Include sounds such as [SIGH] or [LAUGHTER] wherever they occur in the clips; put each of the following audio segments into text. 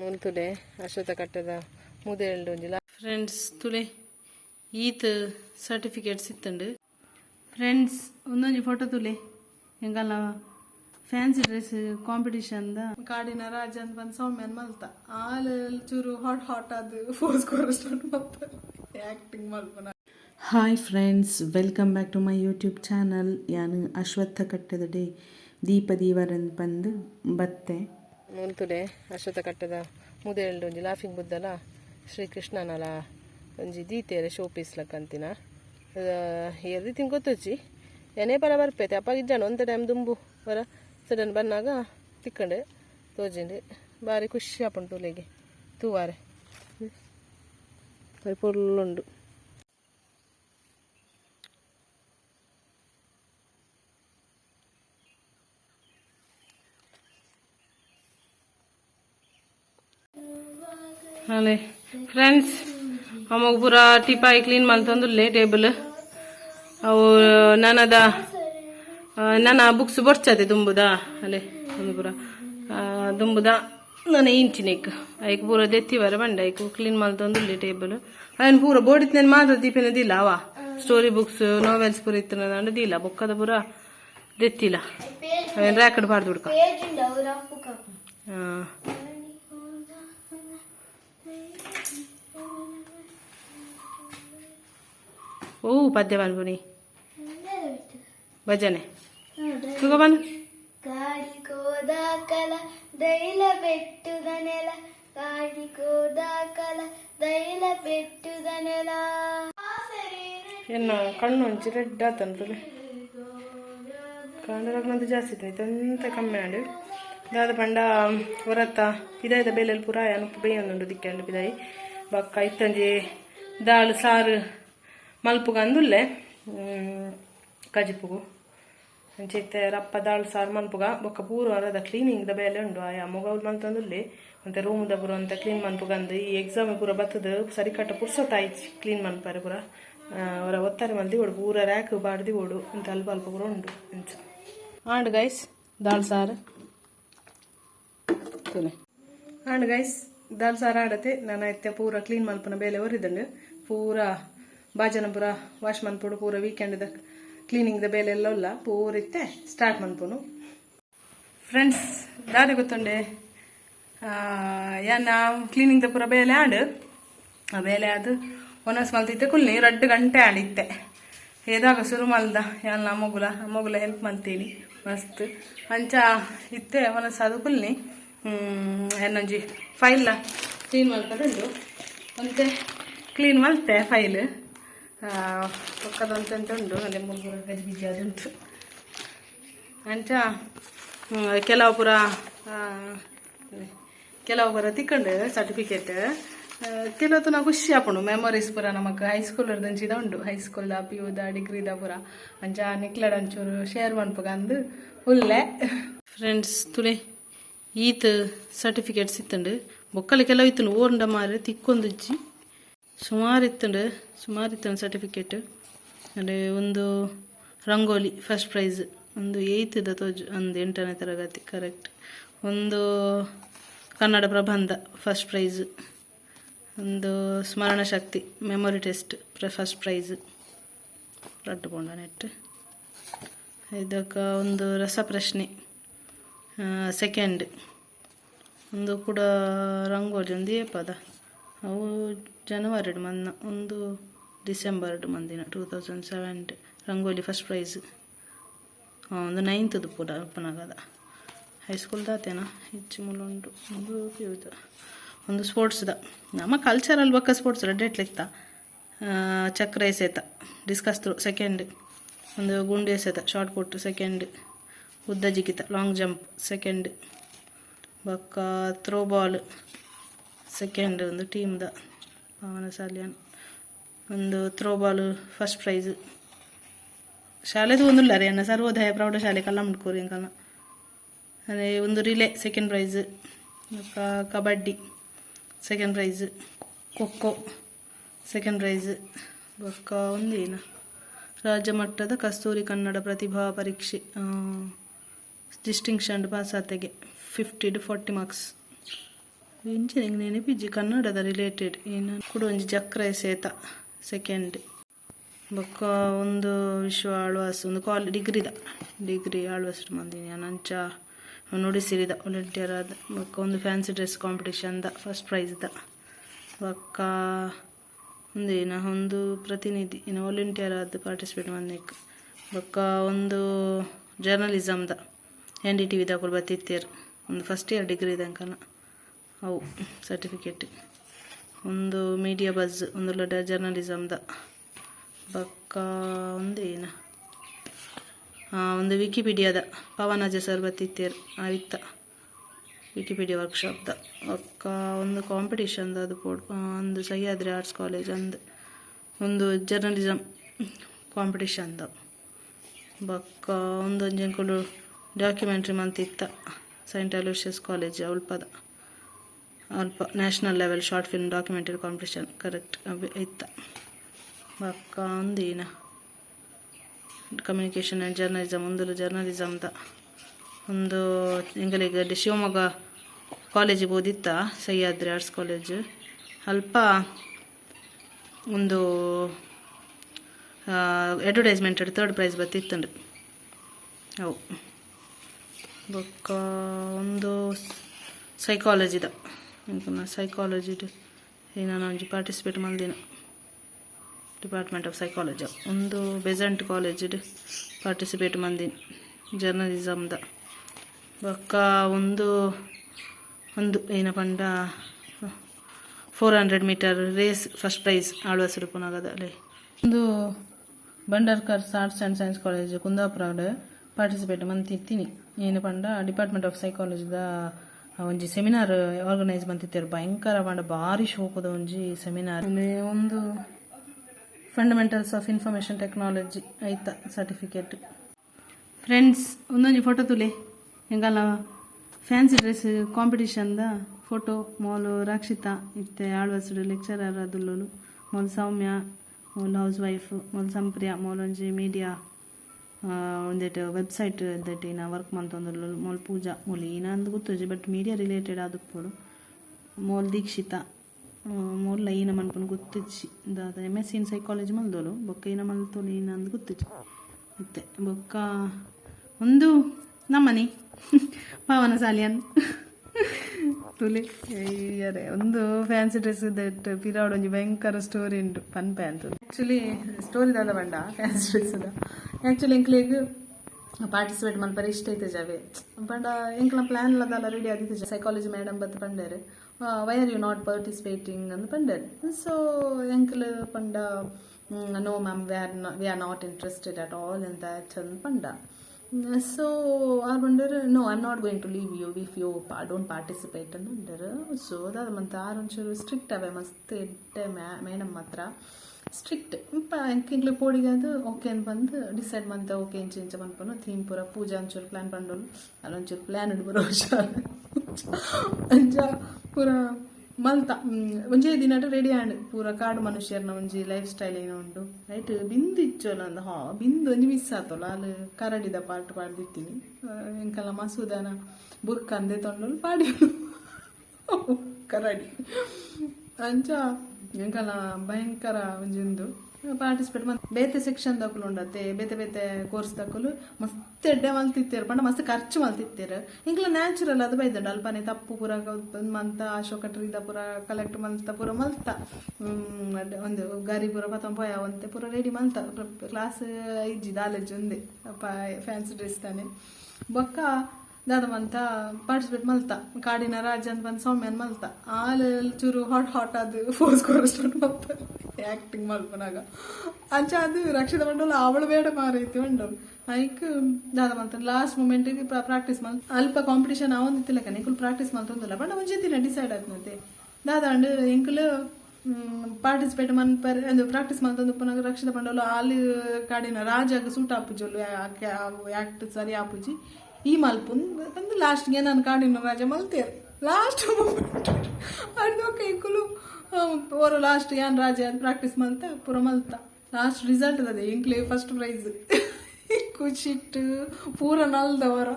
ಮೂಲು ತುಲೆ ಅಶ್ವಥ ಕಟ್ಟದ ಮುದೆ ಎಲ್ಡು ಒಂಜಿಲ ಫ್ರೆಂಡ್ಸ್ ತುಲೆ ಈತ್ ಸರ್ಟಿಫಿಕೇಟ್ ಇತ್ತುಂಡು. ಫ್ರೆಂಡ್ಸ್ ಒಂದೊಂಜಿ ಫೋಟೋ ತುಲೆ. ಎಂಗಲ್ಲ ಫ್ಯಾನ್ಸಿ ಡ್ರೆಸ್ ಕಾಂಪಿಟಿಷನ್ದ ಕಾಡಿನ ರಾಜ ಅಂತ ಬಂದು ಸೌಮ್ಯನ್ ಮಲ್ತ. ಆಲ್ ಚೂರು ಹಾಟ್ ಹಾಟ್ ಅದು force start acting acting ಮಲ್ಪನ. Hi friends welcome back to my YouTube channel ಯಾನು ಅಶ್ವತ್ಥ ಕಟ್ಟದ ಡೇ ದೀಪ ದೀವರನ್ ಬಂದು ಬತ್ತೆ. ಮುಂತುಡೆ ಅಶ್ವತ್ಥ ಕಟ್ಟದ ಮುದೆ ಎಲ್ಡು ಒಂಜಿ ಲಾಫಿಂಗ್ ಬುದ್ದಲ ಶ್ರೀಕೃಷ್ಣನಲ ಒಂಜಿ ದೀತೆರೆ ಶೋ ಪೀಸ್ ಲಕ್ಕಂತಿನ ಎರ್ದಿ ತಿಂಗ್ ಗೊತ್ತಿ ಎನೆ ಪರ ಬರ್ಪೇತೆ, ಅಪ್ಪ ಒಂದ ಟೈಮ್ ದುಂಬು ಬರ ಸಡನ್ ಬಂದಾಗ ತಿಕ್ಕಂಡೆ, ತೋಜಿಂಡೆ ಬಾರಿ ಖುಷಿ ಆಪುಂಡು ಲೇಗೆ ತೂವಾರೆ. ಪೊರ್ಲುಂಡು ಅಲೆ ಫ್ರೆಂಡ್ಸ್ ಅಮ್ಮಗೆ ಪೂರ ಟಿಪಾಯಿ ಕ್ಲೀನ್ ಮಲ್ತಂದುಲ್ಲೆ ಟೇಬಲ್ ಅವು ನನ್ನದ ನನ್ನ ಬುಕ್ಸ್ ಬರ್ಚದೆ ದುಂಬುದ ಅಲೆ ಒಂದು ಪೂರ ಆ, ದುಂಬುದ ನನ್ನ ಇಂಚಿನೆಕ್ ಐಕ್ ಪೂರ ದೆತ್ತಿವರ ಬಂಡ ಐಕ್ ಕ್ಲೀನ್ ಮಲ್ತಂದುಲ್ಲೆ ಟೇಬಲ್ ಅದನ್ನು ಪೂರ ಬೋಡಿತ್ನೇನು ಮಾತ್ರ ದೀಪಿನದಿಲ್ಲ ಅವ. ಸ್ಟೋರಿ ಬುಕ್ಸ್ ನೋವೆಲ್ಸ್ ಪೂರ ಇತ್ತು ದಿಲ್ಲ ಬುಕ್ಕದ ಪೂರ ದೆತ್ತಿಲ್ಲ. ಅವೇನು ರ್ಯಾಕಡ್ ಬಾರ್ದು ಹುಡ್ಕ? ಹಾಂ ಓ ಪದ್ಯ ಬನ್ಪುನಿ ಭಜನೆ. ಬನ್. ಕಾಡಿಕೋದ ಕಲ ದೈಲ ಪೆಟ್ಟುದ ನೆಲ. ಕಾಡಿಕೋದ ಕಲ ದೈಲ ಪೆಟ್ಟುದ ನೆಲ. ಏನು ಕಣ್ಣು ಒಂಚಿ ರೆಡ್ ಆತಂತಲೆ ಕಾಂಡಲಾಗ್ನಂತ ಜಾಸ್ತಿ ಇತ್ತು ಕಮ್ಮಿ ಮಾಡಿ. ದಾದ ಪಂಡ ಹೊರತ್ತ ಪಿದಾಯ್ದ ಬೆಲೆಲ್ ಪುರಾಯ ಅನುಪ ಬೇಯೊಂದುಂಡು ದಿಕ್ಕಂಡು ಪಿದಾಯಿ. ಬಕ್ಕ ಇತ್ತಂಜೆ ದಾಳು ಸಾರು. ಮಲ್ಪುಗ ಅಂದುಲ್ಲೆ ಕಜಿಪುಗು ಅಂಚಿತ್ತೆ ರಪ್ಪ ದಾಳ್ ಸಾರು ಮಲ್ಪುಗ ಬೊಕ್ಕ ಪೂರ ಅರದ ಕ್ಲೀನಿಂಗ್ ದ ಬೇಲೆ ಉಂಡು ಆಯ. ಮೊಗಲ್ ಮಲ್ತಂದುಲ್ಲೆ ಮತ್ತೆ ರೂಮ್ ದ ಪೂರ ಅಂತ ಕ್ಲೀನ್ ಮನ್ಪುಗಂದು ಈ ಎಕ್ಸಾಮ್ ಪೂರ ಬತ್ತದ ಸರಿ ಕಟ್ಟ ಪುರ್ಸೊತ್ತಾಯ್ತು ಕ್ಲೀನ್ ಮನ್ಪಾರೆ ಪೂರ ಅವರ ಒತ್ತಾರೆ ಮಲ್ದಿ ಓಡು ಪೂರ ರ್ಯಾಕ್ ಬಾಡ್ದಿ ಓಡು ಅಂತ ಅಲ್ಪ ಅಲ್ಪ ಪೂರ ಉಂಡು ಅಂಚ. ಆಂಡ್ ಗೈಸ್ ದಾಲ್ ಸಾರು. ಆಂಡ್ ಗೈಸ್ ದಾಲ್ ಸಾರು ಆಡತೆ ನಾನು ಐತೆ ಪೂರ ಕ್ಲೀನ್ ಮಲ್ಪನ ಬೇಲೆ ಒರಿದಂಡು ಪೂರ ಬಾಜನ ಪೂರ ವಾಶ್ ಮನ್ಪುಡು ಪೂರ ವೀಕೆಂಡ್ದ ಕ್ಲೀನಿಂಗ್ದ ಬೇಲೆ ಎಲ್ಲ ಉಲ್ಲ ಪೂರಿತ್ತೆ ಸ್ಟಾರ್ಟ್ ಮನ್ಪುನು ಫ್ರೆಂಡ್ಸ್ ದಾರಿ ಗೊತ್ತುಂಡೆ? ಯಾನ ಕ್ಲೀನಿಂಗ್ದ ಪೂರ ಬೇಲೆ ಆಡು. ಆ ಬೇಲೆ ಅದು ಒನಸ್ ಮಲ್ತಿತ್ತೆ, ಕುಲ್ನಿ ರಡ್ಡು ಗಂಟೆ ಆಡಿತ್ತೆ. ಏದಾಗ ಶುರು ಮಲ್ದ? ಯಾನ ಮಗುಲ ಮೊಗುಲ ಹೆಲ್ಪ್ ಮಾಡ್ತೀನಿ ಮಸ್ತ್. ಅಂಚ ಇತ್ತೆ ಒನಸ್ ಅದು ಕುಲ್ನಿ. ಏನೊಂಜಿ ಫೈಲ್ ಕ್ಲೀನ್ ಮಾಡ್ಕೊಂಡು ಮತ್ತೆ ಕ್ಲೀನ್ ಮಲ್ತೆ ಫೈಲ್ ಪಕ್ಕದಂತ ಉಂಟು ಅಲ್ಲಿ ಮೂರು ಗಜಿಬಿಜಿ ಅದುಂಟು ಅಂಚ ಕೆಲವು ಪುರ ಕೆಲವು ಪುರ ತಿಕ್ಕೊಂಡು ಸರ್ಟಿಫಿಕೇಟ್ ಕೆಲವತ್ತು ನಾವು ಖುಷಿ ಆಪುಂಡು ಮೆಮೊರೀಸ್ ಪುರ ನಮಕ್ ಹೈಸ್ಕೂಲ್ ಅಂಚಿದ ಉಂಡು ಹೈಸ್ಕೂಲ್ ಪಿ ಯುದ ಡಿಗ್ರಿದ ಪುರ. ಅಂಚ ನಿಕ್ಲಡ್ ಅಂಚೂರು ಶೇರ್ ಅಂದು ಉಲ್ಲೆ ಫ್ರೆಂಡ್ಸ್ ತುಳಿ ಈತ್ ಸರ್ಟಿಫಿಕೇಟ್ ಸಿಕ್ತಂಡು ಬೊಕ್ಕಲ್ಲಿ ಕೆಲವು ಇತ್ತು ಓರ್ಂಡ ಮಾರಿ ತಿಕ್ಕೊಂದಿಜ್ಜಿ. ಸುಮಾರು ಇತ್ತಂಡು ಸುಮಾರು ಸರ್ಟಿಫಿಕೇಟ್ ಅಂದರೆ ಒಂದು ರಂಗೋಲಿ ಫಸ್ಟ್ ಪ್ರೈಸ್ ಒಂದು ಏಯ್ತದ ತೋಜು, ಒಂದು ಎಂಟನೇ ತರಗತಿ ಕರೆಕ್ಟ್ ಒಂದು ಕನ್ನಡ ಪ್ರಬಂಧ ಫಸ್ಟ್ ಪ್ರೈಸ್ ಒಂದು ಸ್ಮರಣ ಶಕ್ತಿ ಮೆಮೊರಿ ಟೆಸ್ಟ್ ಪ್ರ ಫಸ್ಟ್ ಪ್ರೈಸ್ ರಡ್ಡು ಬೋಂಡ ನೆಟ್ ಇದಕ್ಕೆ ಒಂದು ರಸಪ್ರಶ್ನೆ ಸೆಕೆಂಡ್ ಒಂದು ಕೂಡ ರಂಗೋಲಿ, ಒಂದು ಏಪದ ಅವು ಜನವರಿಡ್ ಮನ್ನ, ಒಂದು ಡಿಸೆಂಬರ್ಡ್ ಮಂದಿನ two thousand seven rangoli first prize ಒಂದು ನೈನ್ತ್ದು ಪುಡ ಅಪ್ಪನಾಗದ ಹೈಸ್ಕೂಲ್ ದಾತೇನ? ಹೆಚ್ಚು ಮುಳುಂಡು ಒಂದು ಪಿಯುದ ಒಂದು ಸ್ಪೋರ್ಟ್ಸ್ದ ನಮ್ಮ ಕಲ್ಚರಲ್ ಬಕ್ಕ ಸ್ಪೋರ್ಟ್ಸ್ ಡೆಟ್ಲಿಕ್ತ ಚಕ್ರ ಎಸೆತ. ಡಿಸ್ಕಸ್ ಥ್ರೋ ಸೆಕೆಂಡ್ ಒಂದು ಗುಂಡು ಎಸೆತ. ಶಾರ್ಟ್ ಪುಟ್ ಸೆಕೆಂಡ್ ಉದ್ದ ಜಿಗಿತ. ಲಾಂಗ್ ಜಂಪ್ ಸೆಕೆಂಡ್ ಬಕ್ಕ ಥ್ರೋ ಬಾಲ್ ಸೆಕೆಂಡ್ ಒಂದು ಟೀಮ್ದ ಪವನ ಸಾಲಿಯನ್ ಒಂದು ಥ್ರೋ ಬಾಲ್ ಫಸ್ಟ್ ಪ್ರೈಸ್ ಶಾಲೆದು ಒಂದಿಲ್ಲ ರೀ, ಅನ್ನ ಸರ್ವೋದಯ ಪ್ರೌಢಶಾಲೆ ಕಲ್ಲಮುಡ್ಕೂರಿ ಅಂಕಲ್ನ ಅದೇ ಒಂದು relay second prize kabaddi second prize kho kho second prize ಬೊಕ್ಕ ಒಂದೇನ ರಾಜ್ಯ ಮಟ್ಟದ ಕಸ್ತೂರಿ ಕನ್ನಡ ಪ್ರತಿಭಾ ಪರೀಕ್ಷೆ distinction ಪಾಸಾತೆಗೆ fifty two forty marks engineering ನೆನಪಿಜ್ಜಿ ಕನ್ನಡದ ರಿಲೇಟೆಡ್ ಏನು ಕೂಡ ಒಂಜಿ ಚಕ್ರ ಸೇತ ಸೆಕೆಂಡ್ ಬೊಕ್ಕ ಒಂದು ವಿಶ್ವ ಆಳ್ವಾಸ್ ಒಂದು ಕಾಲ್ ಡಿಗ್ರಿದ ಡಿಗ್ರಿ ಆಳ್ವಾಸ್ ಮಂದಿನಿ ಅಂಚ ನುಡಿಸಿರಿದ ವಾಲಂಟಿಯರ್ ಆದ ಬೊಕ್ಕ ಒಂದು ಫ್ಯಾನ್ಸಿ ಡ್ರೆಸ್ ಕಾಂಪಿಟಿಷನ್ದ ಫಸ್ಟ್ ಪ್ರೈಸ್ದ ಬೊಕ್ಕ ಒಂದು ಏನ ಒಂದು ಪ್ರತಿನಿಧಿ ಏನು ವಾಲಂಟಿಯರ್ ಆದ ಪಾರ್ಟಿಸಿಪೇಟ್ ಮಂದಿಕ್ ಬೊಕ್ಕ ಒಂದು ಜರ್ನಲಿಸಮ್ದ ಎನ್ ಡಿ ಟಿ ವಿ ತಗೊಳ್ ಬತ್ತಿತ್ತೇರು ಒಂದು ಫಸ್ಟ್ ಇಯರ್ ಡಿಗ್ರಿ ಇದಂಕನ ಅವು ಸರ್ಟಿಫಿಕೇಟ್ ಒಂದು ಮೀಡಿಯಾ ಬಜ್ ಒಂದು ಲಡ ಜರ್ನಲಿಸಮ್ದ ಬಕ್ಕ ಒಂದೇನ ಒಂದು ವಿಕಿಪೀಡಿಯಾದ ಪವನಜ ಸರ್ ಬತ್ತಿತ್ತೇರ್ ಆಯ್ತ ವಿಕಿಪೀಡಿಯಾ ವರ್ಕ್ಶಾಪ್ದ ಬಕ್ಕ ಒಂದು ಕಾಂಪಿಟೇಷನ್ದ ಅದು ಪೋಡ್ ಒಂದು ಸಹ್ಯಾದ್ರಿ ಆರ್ಟ್ಸ್ ಕಾಲೇಜ್ ಅಂದು. ಒಂದು ಜರ್ನಲಿಸಮ್ ಕಾಂಪಿಟೇಷನ್ದ ಬಕ್ಕ ಒಂದು ಅಂಜಂಕುಲು ಡಾಕ್ಯುಮೆಂಟ್ರಿ ಮಂತಿತ್ತ ಸೈಂಟ್ ಅಲೋಷಿಯಸ್ ಕಾಲೇಜ್ ಅಲ್ಪದ ಅಲ್ಪ national level short film documentary competition correct ಇತ್ತ ಬಕ್ಕ ಒಂದೇನ ಕಮ್ಯುನಿಕೇಷನ್ ಆ್ಯಂಡ್ ಜರ್ನಲಿಸಮ್ ಒಂದು ಜರ್ನಲಿಸಮ್ದ ಒಂದು ಎಂಗಲಿಗೆ ಶಿವಮೊಗ್ಗ ಕಾಲೇಜಿಗೆ ಓದಿತ್ತ, ಸಹ್ಯಾದ್ರಿ ಆರ್ಟ್ಸ್ ಕಾಲೇಜ್ ಅಲ್ಪ ಒಂದು ಅಡ್ವರ್ಟೈಸ್ಮೆಂಟ್ ತರ್ಡ್ ಪ್ರೈಸ್ ಬರ್ತಿತ್ತು ಅವು. ಬೊಕ್ಕ ಒಂದು ಸೈಕಾಲಜಿದ ಸೈಕಾಲಜಿದು ನಾನು ಒಂಜಿ ಪಾರ್ಟಿಸಿಪೇಟ್ ಮಂದಿನ ಡಿಪಾರ್ಟ್ಮೆಂಟ್ ಆಫ್ ಸೈಕಾಲಜಿ ಒಂದು ಬೆಸೆಂಟ್ ಕಾಲೇಜಿಡ್ ಪಾರ್ಟಿಸಿಪೇಟ್ ಮಂದಿನಿ ಜರ್ನಲಿಸಮ್ದ ಬೊಕ್ಕ ಒಂದು ಒಂದು, ಏನ ಪಂಡ four hundred meter race first prize ಆಳ್ವಾಸರು ಪುನಗದಲ್ಲಿ ಒಂದು Bhandarkar arts and science college Kundapura participate ಮಂತಿರ್ತೀನಿ ಏನು ಪಂಡ ಡಿಪಾರ್ಟ್ಮೆಂಟ್ ಆಫ್ ಸೈಕಾಲಜಿದ ಒಂಜಿ ಸೆಮಿನಾರ್ ಆರ್ಗನೈಸ್ ಮಂತಿತ್ತೆರ್ ಭಯಂಕರ ಪಂಡ ಭಾರಿ ಶೋಕದ ಒಂಜಿ ಸೆಮಿನಾರ್ ಒಂದು ಫಂಡಮೆಂಟಲ್ಸ್ ಆಫ್ ಇನ್ಫಾರ್ಮೇಷನ್ ಟೆಕ್ನಾಲಜಿ ಐತ ಸರ್ಟಿಫಿಕೇಟ್ ಫ್ರೆಂಡ್ಸ್ ಒಂದೊಂಜಿ ಫೋಟೋ ತುಲೆ. ಹೆಂಗಲ್ಲ ಫ್ಯಾನ್ಸಿ ಡ್ರೆಸ್ ಕಾಂಪಿಟಿಷನ್ದ ಫೋಟೋ ಮೋಲು ರಕ್ಷಿತಾ, ಇತ್ತೆ ಆಳ್ವಸಡು ಲೆಕ್ಚರರ್ ಅದುಲ್ಲೋಲು. ಮೋಲ್ ಸೌಮ್ಯ ಮೋಲ್ ಹೌಸ್ ವೈಫ್ ಮೋಲ್ ಸಂಪ್ರಿಯ ಮೊಲೊಂಜಿ ಮೀಡಿಯಾ ಒಂದೇಟ್ ವೆಬ್ಸೈಟ್ ದಟ್ ಈನ ವರ್ಕ್ ಮಂತೊಂದುಲ್ಲು ಮೊಲ್ ಪೂಜಾ, ಮೊಲ್ ಈನ ಅಂದ್ ಗೊತ್ತುಜಿ ಬಟ್ ಮೀಡಿಯಾ ರಿಲೇಟೆಡ್ ಆದುಪ್ಪೋಡು ಮೋಲ್ ದೀಕ್ಷಿತ ಮೊಲ್ಲ ಈನ ಮನ್ಪುನ ಗೊತ್ತಿಜ್ಜಿ ದಾದ ಎಂ ಎಸ್ ಇನ್ ಸೈಕಾಲಜಿ ಮಲ್ದೋಲು ಬೊಕ್ಕ ಈನ ಮಲ್ತೋಲು ಈನ ಅಂದ್ ಗೊತ್ತಿಜ್ಜಿ ಮತ್ತೆ ಬೊಕ್ಕ ಒಂದು ನಮ್ಮನಿ, [LAUGHS] ಪಾವನ ಸಾಲಿಯನ್. [LAUGHS] ತುಲಿ ಅಯ್ಯರೆ ಒಂದು ಫ್ಯಾನ್ಸಿ ಡ್ರೆಸ್ ದಟ್ ಪಿರಾಡ್ ಒಂಜಿ ಭಯಂಕರ ಸ್ಟೋರಿ ಉಂಟು ಪನ್ ಪ್ಯಾಂತ್ ಆ್ಯಕ್ಚುಲಿ ಸ್ಟೋರಿ ದಾದ ಬಂಡ ಫ್ಯಾನ್ಸಿ ಡ್ರೆಸ್ದ ಆ್ಯಕ್ಚುಲಿ ಎಂಕ್ಲಿಗ್ ಪಾರ್ಟಿಸಿಪೇಟ್ ಮನ್ಪರೆ ಇಷ್ಟ ಐತೆ ಜಾವೆ. ಪಂಡ ಎಂಕ್ಲ ಪ್ಲಾನ್ ಲದಲ್ಲ ರೆಡಿ ಆದಿತ್ತು ಸೈಕಾಲಜಿ ಮೇಡಮ್ ಬತ್ ಪಂಡೇರು why are you not participating ಅಂತ ಪಂಡೇರು ಸೊ ಎಂಕ್ಲ್ ಪಂಡ no ma'am we are we are not interested at all ಅಂತ ಪಂಡ ಸೊ ಆರ್ ಬಂಡರ್ no I am not going to leave you if you don't participate ಅಂತ ಅಂಡರ್ ಸೊ ಅದಾದ ಮತ್ತೆ ಒಂಚೂರು ಸ್ಟ್ರಿಕ್ಟ್ ಅವೆ ಮಸ್ತ್ ಇಟ್ಟೆ ಮೇಡಮ್ ಮಾತ್ರ ಸ್ಟ್ರಿಕ್ಟ್ ಎಂಕಿಂಗ್ಲು ಪೋಡಿಗೆ ಅದು ಓಕೆ ಅಂತ ಬಂದು ಡಿಸೈಡ್ ಮಂತ ಓಕೆ ಇಂಚು ಇಂಚ ಬಂದ್ಕೊಂಡು ಥೀಮ್ ಪೂರ ಪೂಜಾ ಒಂಚೂರು ಪ್ಲ್ಯಾನ್ ಪಂಡೋನು ಅಲ್ಲೊಂಚೂರು ಪ್ಲ್ಯಾನ್ ಇಡ್ಬರೋ ಅಂಚ ಪೂರ ಮಲ್ತ ಒಂಜೇ ದಿನ ರೆಡಿ ಆಂಡ್ ಪೂರ ಕಾಡು ಮನುಷ್ಯರ್ನ ಒಂಜಿ ಲೈಫ್ ಸ್ಟೈಲ್ ಏನೋ ಉಂಟು. ರೈಟ್ ಬಿಂದು ಇಚ್ಚೋಲ ಅಂದ ಹಾ, ಬಿಂದು ಒಂಜಿ ಮಿಸ್ ಆತೋಲ ಅಲ್ಲಿ ಕರಡಿದ ಪಾರ್ಟ್ ಪಾಡ್ದಿತ್ತೀನಿ. ಎಂಕಲ್ಲ ಮಸೂದನ ಬುರ್ಕ ಅಂದೆ ತೊಂಡಲು ಪಾಡಿ ಕರಡಿ. ಅಂಚ ಎಂಕಲ್ಲ ಭಯಂಕರ ಒಂಜಿಂದು ಪಾರ್ಟಿಸಿಪೇಟ್ ಮತ್ತೆ ಬೇತೆ ಸೆಕ್ಷನ್ ದಕ್ಕಲು ಉಂಡತ್ತೆ, ಬೇತೆ ಬೇತೆ ಕೋರ್ಸ್ ದಕ್ಕಲು ಮಸ್ತ್ ಎಡ್ಡೆ ಮಲ್ತಿತ್ತೇರು, ಪಂಡ ಮಸ್ತ್ ಖರ್ಚು ಮಲ್ತಿತ್ತೇರು. ಇಂಕ್ಲ ನ್ಯಾಚುರಲ್ ಅದು ಬೈದಂಡ ಅಲ್ಪನೆ ತಪ್ಪು ಪೂರ ಮಂತ, ಅಶೋಕ ಟ್ರೀದ ಪೂರ ಕಲೆಕ್ಟ್ ಮಂತ ಪೂರ ಮಲ್ತ. ಒಂದು ಗಾರಿ ಪೂರ ಪತಂ ಪೋಯ ಒಂತೆ ಪೂರ ರೆಡಿ ಮಲ್ತ. ಕ್ಲಾಸ್ ಇಜ್ಜಿ ದಾಲೇಜ್ ಒಂದೇ. ಫ್ಯಾನ್ಸಿ ಡ್ರೆಸ್ ತಾನೆ. ಬೊಕ್ಕ ದಾದ ಮಂತ ಪಾರ್ಟಿಸಿಪೇಟ್ ಮಲ್ತ ಕಾಡಿನ ರಾಜ ಅಂತ ಬಂದು ಸೌಮ್ಯನ್ ಮಲ್ತ ಆಲ್ ಚೂರು ಹಾಟ್ ಹಾಟ್ ಅದು ಫೋರ್ಸ್ ಕೋರ್ ಮಲ್ತ ಆಕ್ಟಿಂಗ್ ಮಲ್ಪನಾಗ ಅಂಚ ಅದು ರಕ್ಷಿತ ಮಂಡಲ ಅವಳು ಬೇಡ ಮಾರೈತಿ ಮಂಡಲ್ ಐಕ್ ದಾದ ಮಂತ ಲಾಸ್ಟ್ ಮೂಮೆಂಟಿಗೆ ಪ್ರಾಕ್ಟೀಸ್ ಮಲ್ ಅಲ್ಪ ಕಾಂಪಿಟೇಷನ್ ಅವೊಂದಿತ್ತಿಲ್ಲ ಕನೆ ಇಂಕುಲ್ ಪ್ರಾಕ್ಟೀಸ್ ಮಲ್ತೊಂದಿಲ್ಲ ಬಟ್ ಮುಂಚೆ ದಿನ ಡಿಸೈಡ್ ಆಯ್ತಂತೆ ದಾದ ಅಂಡ್ ಇಂಕುಲ್ ಪಾರ್ಟಿಸಿಪೇಟ್ ಮನ್ಪರ್ ಅಂದ್ರೆ ಪ್ರಾಕ್ಟೀಸ್ ಮಲ್ತೊಂದು ಪುನಃ ರಕ್ಷಿತ ಮಂಡಲ ಅಲ್ಲಿ ಕಾಡಿನ ರಾಜಾಗ ಸೂಟ್ ಆಪುಜಲ್ಲು ಆಕ್ಟ್ ಸರಿ ಆಪುಜಿ ಈ ಮಲ್ಪುಂದು ಅಂದ್ರೆ ಲಾಸ್ಟ್ಗೆ ನಾನು ಕಾಡಿನ ರಾಜ ಮಲ್ತೇರು ಲಾಸ್ಟ್ ಅದು ಕೈಕುಲು ಓರು ಲಾಸ್ಟ್ ಯಾನ್ ರಾಜ ಪ್ರಾಕ್ಟೀಸ್ ಮಲ್ತ, ಪೂರ ಮಲ್ತ. ಲಾಸ್ಟ್ ರಿಸಲ್ಟ್ ಅದೇ ಎಂಕ್ಲೆ ಫಸ್ಟ್ ಪ್ರೈಸ್ ಖುಷಿಟ್ಟು ಪೂರ ನಲ್ದವರ.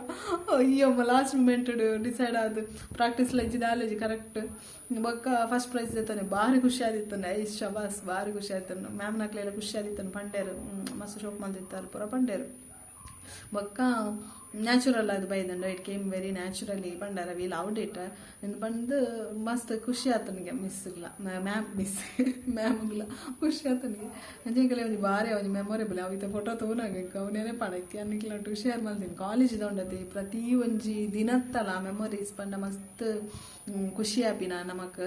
ಅಯ್ಯಮ್ಮ ಲಾಸ್ಟ್ ಮೂಮೆಂಟ್ ಡಿಸೈಡ್ ಆದ್. ಪ್ರಾಕ್ಟೀಸ್ ಲಜ್ಜಿ ಆಲೇಜ್ ಕರೆಕ್ಟ್ ಬೊಕ್ಕ ಫಸ್ಟ್ ಪ್ರೈಸ್ ಇತ್ತಾನೆ ಭಾರಿ ಖುಷಿ ಆದಿತ್ತಾನೆ ಐಸ್ ಶಬಾಸ್, ಭಾರಿ ಖುಷಿ ಆಯ್ತಾನೆ ಮ್ಯಾಮ್ ನಕ್ಲೆಲ್ಲ ಖುಷಿ ಆದಿತ್ತಾನೆ ಪಂಡೇರು ಮಸ್ತ್ ಶೋಕ್ ಮಂದಿತ್ತಾರೆ ಪೂರ ಪಂಡೇರು ಬೊಕ್ಕ ನ್ಯಾಚುರಲ್ ಅದು ಬೈದಂಡ ಇಟ್ ಕೇಮ್ ವೆರಿ ನ್ಯಾಚುರಲಿ ಪಂಡಾರ ವೀಲ್ ಔಟ್ ಇಟ್ ಎಂದು ಬಂದು ಮಸ್ತ್ ಖುಷಿ ಆತನಿಗೆ ಮಿಸ್ ಇಲ್ಲ. ಮ್ಯಾಮ್ ಮಿಸ್ ಮ್ಯಾಮ್ಗಳ ಖುಷಿ ಆತನಿಗೆ ಅಂಜೆಂಕಲೆ ಒಂದು ಬಾರಿ ಅವನು ಮೆಮೊರೇಬಲ್ ಅವಿತ ಫೋಟೋ ತಗೊಂಡಾಗ ಅವನೇನೆ ಪಡಕ್ಕೆ ಅನ್ನಿಕ್ಲ ಟು ಶೇರ್ ಮಾಡ್ತೀನಿ ಕಾಲೇಜ್ ಉಂಡತಿ, ಪ್ರತಿ ಒಂಜಿ ದಿನತ್ತಲ ಮೆಮೊರೀಸ್ ಪಂಡ ಮಸ್ತ್ ಖುಷಿ ಆಪಿನ ನಮಕ್.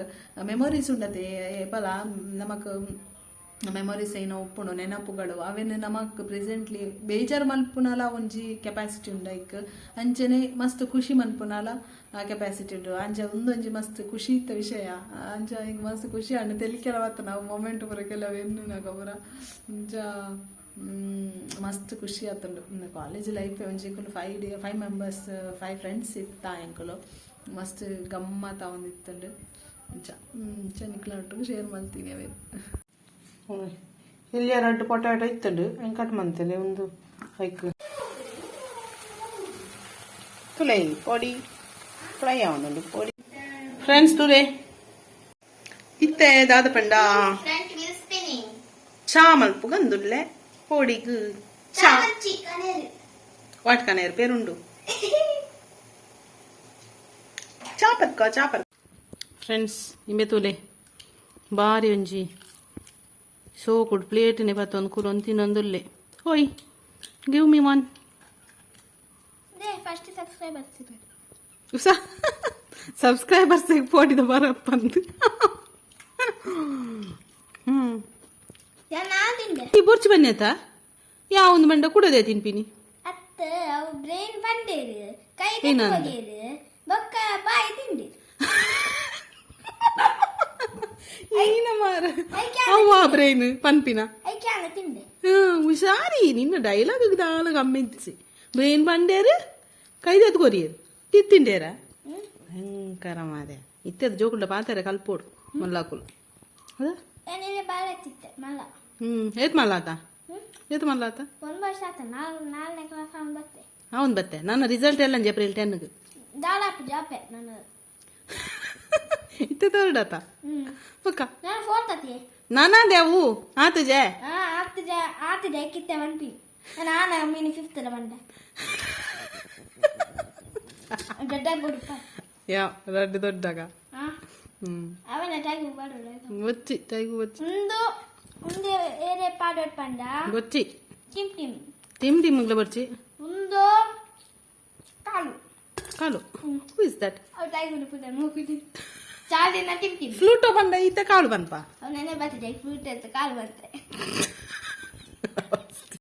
ಮೆಮೊರೀಸ್ ಉಂಡತೆ ಪಲ ನಮಕ್ ಮೆಮೊರೀಸ್ ಏನೋ ಉಪ್ಪುಂಡು ನೆನಪುಗಳು ಅವೇನು ನಮಕ್ ಪ್ರೆಸೆಂಟ್ಲಿ ಬೇಜಾರು ಮಲ್ಪುನಲ ಒಂಜಿ ಕೆಪಾಸಿಟಿ ಉಂಡು ಐಕ್ ಅಂಚನೆ ಮಸ್ತ್ ಖುಷಿ ಮನ್ಪುನಲ ಕೆಪಾಸಿಟಿ ಉಂಡು ಅಂಚ ಒಂದೊಂಜಿ ಮಸ್ತ್ ಖುಷಿ ಇತ್ತ ವಿಷಯ ಅಂಜ ಈಗ ಮಸ್ತ್ ಖುಷಿ ಅಣ್ಣ ತೆಲಿಕೆಲವತ್ತ ನಾವು ಮೊಮೆಂಟ್ ಪೂರ ಕೆಲವು ಎನ್ನು ಅಂಚ ಮಸ್ತ್ ಖುಷಿ ಆತುಂಡು ಕಾಲೇಜ್ ಲೈಫ್ ಒಂಜಿ five day five members five friends ಇತ್ತ ಎಂಕುಲು ಮಸ್ತ್ ಗಮ್ಮತ್ತ ಒಂದಿತ್ತುಂಡು ಅಂಚ ಚೆನ್ನಿಕ್ಲ ಒಟ್ಟಿಗೆ ಶೇರ್ ಮಾಡ್ತೀನಿ ಅವೇ ಇಲ್ಲಿ ಎರಡು ಪೊಟ್ಯಾಟೊ ಇತ್ತುಂಡು ಹಂಗೆ ಕಟ್ ಮಾಡ್ತೇನೆ ಒಂದು ಐಕ್ ತುಲೈ ಪೊಡಿ. ಫ್ರೈ ಅವನುಂಡು ಪೊಡಿ. ಫ್ರೆಂಡ್ಸ್ ತುಲೆ. ಇತ್ತೆ ದಾದ ಪಂಡ. ಚಾ ಮಲ್ಪು ಗಂದುಲ್ಲೆ ಪೊಡಿಗ್ ಚಾ. ವಾಟ್ಕನೇರ್ ಪೇರುಂಡು ಚಾ ಪತ್ಕ ಚಾ ಪತ್ ಫ್ರೆಂಡ್ಸ್ ಇಂಬೆ ತುಲೆ. ಬಾರಿ ಒಂಜಿ. ಸೋಕುಡ್ ಪ್ಲೇಟ್ನೆ ಬತ್ತೊಂದು ಕುರೊಂದು ತಿನ್ನೊಂದುಲ್ಲೆ ಓಯ್ give me one day first subscribe ಆಗ್ತಿದೆ ಉಸ ಸಬ್ಸ್ಕ್ರೈಬರ್ಸ್ ಪೋಟಿದ ಬರಪ್ಪಂದು ಹ್ಮ್ ನಾ ತಿಂದೆ ಈ ಬೊರ್ಚಿ ಬನ್ನಿ ಆಯ್ತಾ ಯಾವ ಒಂದು ಮಂಡ ಕುಡದೆ ತಿನ್ಪಿನಿ ಅತ್ತ ಅವು ಬ್ರೈನ್ ಬಂಡೇರು ಕೈ? ಹೋಗಿರು ಬೊಕ್ಕ ಬಾಯಿ ತಿಂಡಿ ಏನ ಅವ್ವ ಬ್ರೈನ್ ಪನ್ಪಿನ ಹುಷಾರಿ ನಿನ್ನ ಡೈಲಾಗ್ ದಾಳ ಗಮ್ಮಿಸಿ ಬ್ರೈನ್ ಬಂಡೇರು ಕೈದತ್ ಕೊರಿಯರು ತಿತ್ತಿಂಡೇರ ಭಯಂಕರ ಮಾರೆ ಇತ್ತದ ಜೋಕುಂಡ ಪಾತಾರೆ ಕಲ್ಪೋಡು ಮಲ್ಲಾಕುಲು ಹ್ಮ್ ಏತ್ ಮಲ್ಲಾತ ಏತ್ ಮಲ್ಲಾತ ಅವನ್ ಬತ್ತೆ ನನ್ನ ರಿಸಲ್ಟ್ ಎಲ್ಲ ಏಪ್ರಿಲ್ ಟೆನ್ಗೆ इथे दरड आता बघा ನಾನು ಫೋನ್ ತತಿ नाना देऊ हा ಹಾ ಆ ಆಗ್ತಿದೆ ಆಗ್ತಿದೆ ಕಿತ್ತೆ ಮನ್ಪಿ ನಾನು ಅಮ್ಮಿನ ಫಿಫ್ತ್ ಎಲ್ಲ ಬಂದೆ. [LAUGHS] ಗಡ್ಡ ಕೊಡಪ್ಪ ಯಾ ದೊಡ್ಡ ದೊಡ್ಡಾಗ. ಹ್ಮ್. ಅವನ ಟ್ಯಾಗಿ ಬಾಡೋಲ್ಲ ಗೊಚ್ಚಿ ತೈಗು ಗೊಚ್ಚಿ. ಒಂದು ಒಂದು ಏರೆ ಪಾಡೋಟ್ ಪಂಡ. ಗೊಚ್ಚಿ. ಟಿಮ್ ಟಿಮ್. ಟಿಮ್ ಟಿಮ್ಗ್ಲ ಬರ್ಚಿ. ಒಂದು ಕಾಲು. ಕಾಲು. ಹೂ ಇಸ್ ದಟ್ ಅವ್ರು ಟ್ಯಾಗಿ ಹುಡುಕಿದೆ ಮೂಗಿದ್ದೀನಿ चार ದಿನ ಫ್ಲೂಟೋ ಬಂದ ಈತ ಕಾಳು ಬಂದಪ್ಪ ಅವನೇ ಬರ್ತದೆ ಫ್ಲೂಟ್ ಅಂತ ಕಾಲು ಬಂತೆ. [LAUGHS]